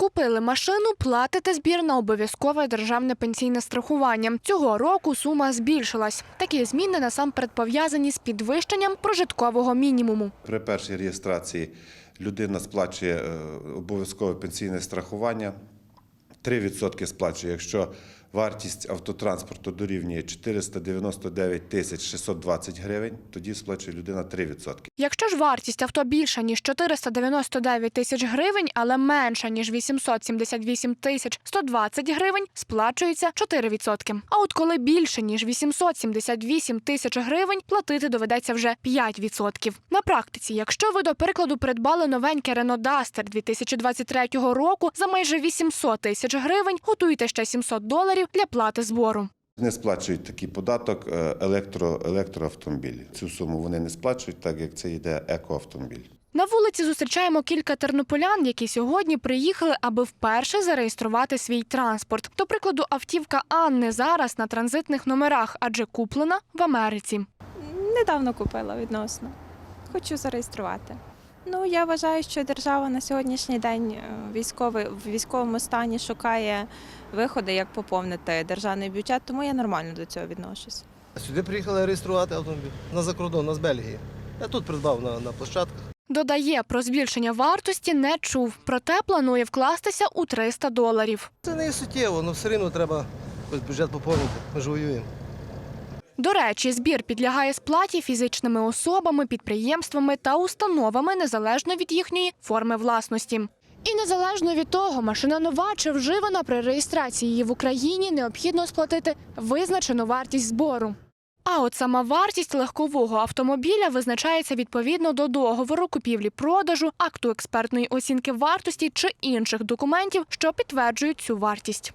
Купили машину, платите збір на обов'язкове державне пенсійне страхування. Цього року сума збільшилась. Такі зміни насамперед пов'язані з підвищенням прожиткового мінімуму. При першій реєстрації людина сплачує е, обов'язкове пенсійне страхування. 3% сплачує, якщо вартість автотранспорту дорівнює 499 тисяч 620 гривень, тоді сплачує людина 3%. Якщо ж вартість авто більша ніж 499 тисяч гривень, але менша ніж 878 тисяч 120 гривень, сплачується 4%. А от коли більше ніж 878 тисяч гривень, платити доведеться вже 5%. На практиці, якщо ви до прикладу придбали новеньке Renault Duster 2023 року за майже 800 тисяч гривень, готуйте ще 700 доларів для плати збору. Не сплачують такий податок е, електро, електроавтомобілі. Цю суму вони не сплачують, так як це йде екоавтомобіль. На вулиці зустрічаємо кілька тернополян, які сьогодні приїхали, аби вперше зареєструвати свій транспорт. До прикладу, автівка Анни зараз на транзитних номерах, адже куплена в Америці. Недавно купила відносно. Хочу зареєструвати. Ну, я вважаю, що держава на сьогоднішній день е, військовий, в військовому стані шукає виходи, як поповнити державний бюджет, тому я нормально до цього відношусь. Сюди приїхали реєструвати автомобіль на закордон, на з Бельгії. Я тут придбав на, на площадках. Додає, про збільшення вартості не чув, проте планує вкластися у 300 доларів. Це не суттєво, але все одно треба бюджет поповнити. Ми ж воюємо. До речі, збір підлягає сплаті фізичними особами, підприємствами та установами незалежно від їхньої форми власності. І незалежно від того, машина нова чи вживана при реєстрації її в Україні, необхідно сплатити визначену вартість збору. А от сама вартість легкового автомобіля визначається відповідно до договору купівлі-продажу, акту експертної оцінки вартості чи інших документів, що підтверджують цю вартість.